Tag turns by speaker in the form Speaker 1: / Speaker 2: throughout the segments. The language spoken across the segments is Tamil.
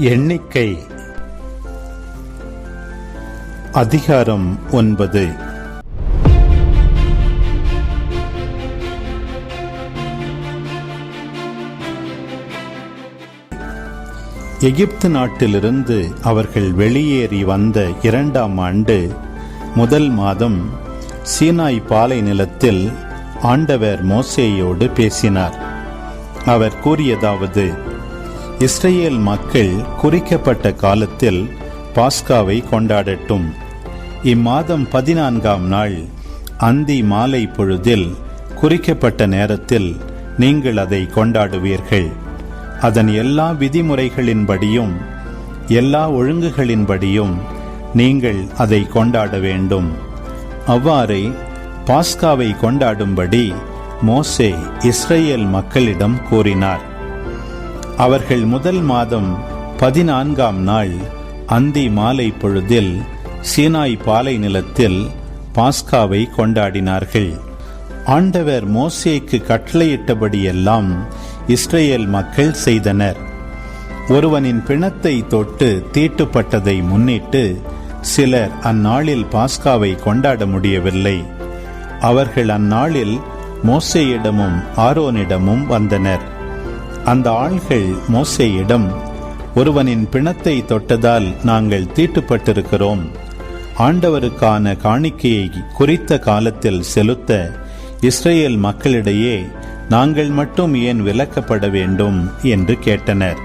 Speaker 1: எண்ணிக்கை. அதிகாரம் ஒன்பது. எகிப்து நாட்டிலிருந்து அவர்கள் வெளியேறி வந்த இரண்டாம் ஆண்டு முதல் மாதம் சீனாய் பாலை நிலத்தில் ஆண்டவர் மோசேயோடு பேசினார். அவர் கூறியதாவது இஸ்ரேல் மக்கள் குறிக்கப்பட்ட காலத்தில் பாஸ்காவை கொண்டாடட்டும். இம்மாதம் பதினான்காம் நாள் அந்தி மாலை பொழுதில் குறிக்கப்பட்ட நேரத்தில் நீங்கள் அதை கொண்டாடுவீர்கள். அதன் எல்லா விதிமுறைகளின்படியும் எல்லா ஒழுங்குகளின்படியும் நீங்கள் அதை கொண்டாட வேண்டும். அவ்வாறே பாஸ்காவை கொண்டாடும்படி மோசே இஸ்ரேல் மக்களிடம் கூறினார். அவர்கள் முதல் மாதம் பதினான்காம் நாள் அந்தி மாலை பொழுதில் சீனாய் பாலை நிலத்தில் பாஸ்காவை கொண்டாடினார்கள். ஆண்டவர் மோசேக்கு கட்டளையிட்டபடியெல்லாம் இஸ்ரேல் மக்கள் செய்தனர். ஒருவனின் பிணத்தை தொட்டு தீட்டுப்பட்டதை முன்னிட்டு சிலர் அந்நாளில் பாஸ்காவை கொண்டாட முடியவில்லை. அவர்கள் அந்நாளில் மோசேயிடமும் ஆரோனிடமும் வந்தனர். அந்த ஆள்கள் மோசேயிடம் ஒருவனின் பிணத்தை தொட்டதால் நாங்கள் தீட்டுப்பட்டிருக்கிறோம். ஆண்டவருக்கான காணிக்கையை குறித்த காலத்தில் செலுத்த இஸ்ரேல் மக்களிடையே நாங்கள் மட்டும் ஏன் விலக்கப்பட வேண்டும்? என்று கேட்டனர்.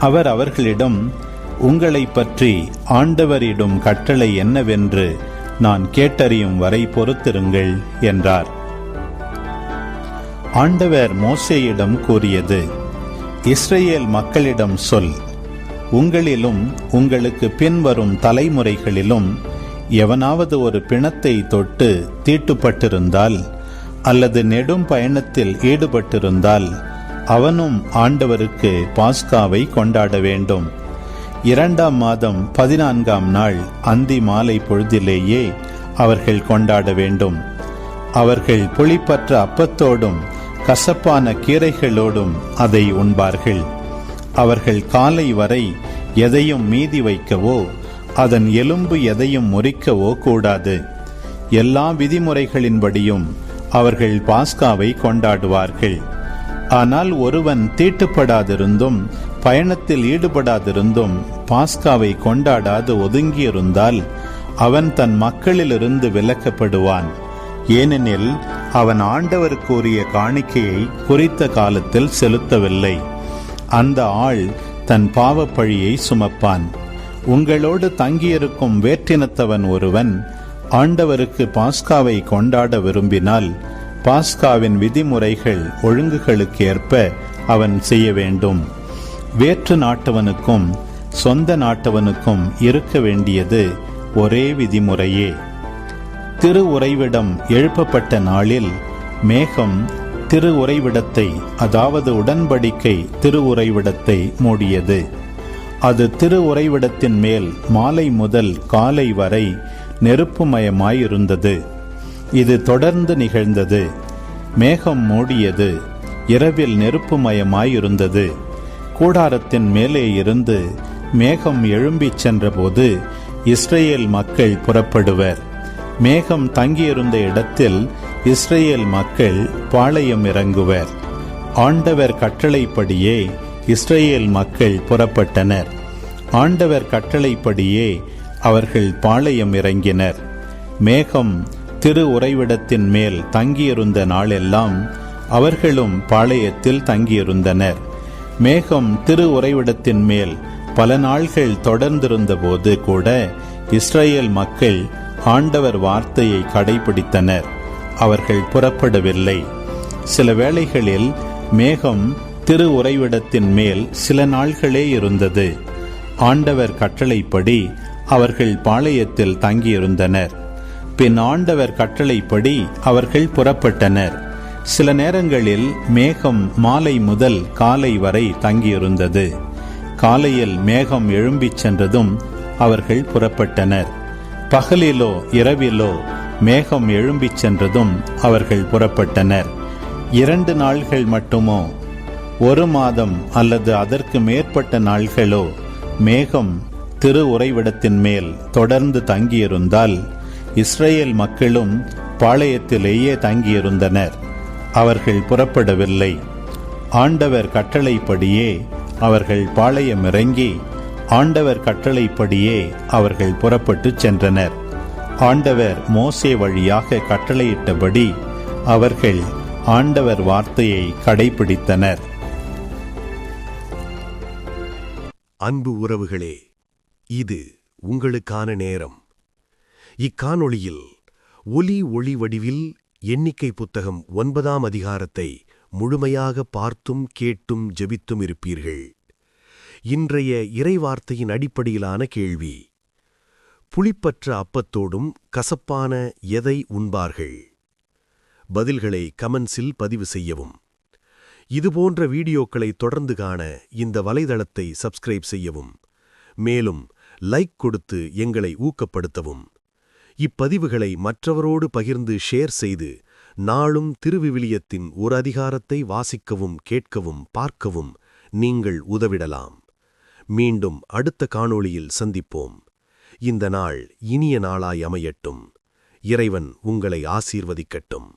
Speaker 1: அவர் அவர்களிடம் உங்களை பற்றி ஆண்டவரிடும் கட்டளை என்னவென்று நான் கேட்டறியும் வரை பொறுத்திருங்கள் என்றார். ஆண்டவர் மோசேயிடம் கூறியது இஸ்ரேல் மக்களிடம் சொல். உங்களிலும் உங்களுக்கு பின்வரும் தலைமுறைகளிலும் எவனாவது ஒரு பிணத்தை தொட்டு தீட்டுப்பட்டிருந்தால் அல்லது நெடும் பயணத்தில் ஈடுபட்டிருந்தால் அவனும் ஆண்டவருக்கு பாஸ்காவை கொண்டாட வேண்டும். இரண்டாம் மாதம் பதினான்காம் நாள் அந்தி மாலை பொழுதிலேயே அவர்கள் கொண்டாட வேண்டும். அவர்கள் புளிப்பற்ற அப்பத்தோடும் கசப்பான கீரைகளோடும் அதை உண்பார்கள். அவர்கள் காலை வரை எதையும் மீதி வைக்கவோ அதன் எலும்பு எதையும் முறிக்கவோ கூடாது. எல்லா விதிமுறைகளின்படியும் அவர்கள் பாஸ்காவை கொண்டாடுவார்கள். ஆனால் ஒருவன் தீட்டுப்படாதிருந்தும் பயணத்தில் ஈடுபடாதிருந்தும் பாஸ்காவை கொண்டாடாது ஒதுங்கியிருந்தால் அவன் தன் மக்களிலிருந்து விலக்கப்படுவான். ஏனெனில் அவன் ஆண்டவருக்குரிய காணிக்கையை குறித்த காலத்தில் செலுத்தவில்லை. அந்த ஆள் தன் பாவப்பழியை சுமப்பான். உங்களோடு தங்கியிருக்கும் வேற்றினத்தவன் ஒருவன் ஆண்டவருக்கு பாஸ்காவை கொண்டாட விரும்பினால் பாஸ்காவின் விதிமுறைகள் ஒழுங்குகளுக்கு ஏற்ப அவன் செய்ய வேண்டும். வேற்று நாட்டவனுக்கும் சொந்த நாட்டவனுக்கும் இருக்க வேண்டியது ஒரே விதிமுறையே. திரு உறைவிடம் எழுப்பப்பட்ட நாளில் மேகம் திரு உறைவிடத்தை அதாவது உடன்படிக்கை திரு உறைவிடத்தை மூடியது. அது திரு உறைவிடத்தின் மேல் மாலை முதல் காலை வரை நெருப்புமயமாயிருந்தது. இது தொடர்ந்து நிகழ்ந்தது. மேகம் மூடியது. இரவில் நெருப்புமயமாயிருந்தது. கூடாரத்தின் மேலே இருந்து மேகம் எழும்பிச் சென்றபோது இஸ்ரேல் மக்கள் புறப்படுவர். மேகம் தங்கியிருந்த இடத்தில் இஸ்ரேல் மக்கள் பாளையம் இறங்குவர். ஆண்டவர் கட்டளைப்படியே இஸ்ரேல் மக்கள் புறப்பட்டனர். ஆண்டவர் கட்டளைப்படியே அவர்கள் பாளையம் இறங்கினர். மேகம் திரு உறைவிடத்தின் மேல் தங்கியிருந்த நாளெல்லாம் அவர்களும் பாளையத்தில் தங்கியிருந்தனர். மேகம் திரு உறைவிடத்தின் மேல் பல நாள்கள் தொடர்ந்திருந்த போது கூட இஸ்ரேல் மக்கள் ஆண்டவர் வார்த்தையை கடைபிடித்தனர். அவர்கள் புறப்படவில்லை. சில வேளைகளில் மேகம் திரு உறைவிடத்தின் மேல் சில நாள்களே இருந்தது. ஆண்டவர் கட்டளைப்படி அவர்கள் பாளையத்தில் தங்கியிருந்தனர். பின் ஆண்டவர் கட்டளைப்படி அவர்கள் புறப்பட்டனர். சில நேரங்களில் மேகம் மாலை முதல் காலை வரை தங்கியிருந்தது. காலையில் மேகம் எழும்பிச் சென்றதும் அவர்கள் புறப்பட்டனர். பகலிலோ இரவிலோ மேகம் எழும்பிச் சென்றதும் அவர்கள் புறப்பட்டனர். இரண்டு நாள்கள் மட்டுமோ? ஒரு மாதம் அல்லது அதற்கு மேற்பட்ட நாள்களோ? மேகம் திரு உறைவிடத்தின் மேல் தொடர்ந்து தங்கியிருந்தால் இஸ்ரேல் மக்களும் பாளையத்திலேயே தங்கியிருந்தனர். அவர்கள் புறப்படவில்லை. ஆண்டவர் கட்டளைப்படியே அவர்கள் பாளையம் இறங்கி ஆண்டவர் கட்டளைப்படியே அவர்கள் புறப்பட்டுச் சென்றனர். ஆண்டவர் மோசே வழியாக கட்டளையிட்டபடி அவர்கள் ஆண்டவர் வார்த்தையை கடைபிடித்தனர்.
Speaker 2: அன்பு உறவுகளே இது உங்களுக்கான நேரம். இக்காணொளியில் ஒலி ஒளி வடிவில் எண்ணிக்கை புத்தகம் ஒன்பதாம் அதிகாரத்தை முழுமையாக பார்த்தும் கேட்டும் ஜெபித்தும் இருப்பீர்கள். இன்றைய இறைவார்த்தையின் அடிப்படையிலான கேள்வி. புளிப்பற்ற அப்பத்தோடும் கசப்பான எதை உண்பார்கள்? பதில்களை கமெண்ட்ஸில் பதிவு செய்யவும். இதுபோன்ற வீடியோக்களை தொடர்ந்து காண இந்த வலைதளத்தை சப்ஸ்கிரைப் செய்யவும். மேலும் லைக் கொடுத்து எங்களை ஊக்கப்படுத்தவும். இப்பதிவுகளை மற்றவரோடு பகிர்ந்து ஷேர் செய்து நாளும் திருவிவிலியத்தின் ஒரு அதிகாரத்தை வாசிக்கவும் கேட்கவும் பார்க்கவும் நீங்கள் உதவிடலாம். மீண்டும் அடுத்த காணொளியில் சந்திப்போம். இந்த நாள் இனிய நாளாய் அமையட்டும். இறைவன் உங்களை ஆசீர்வதிக்கட்டும்.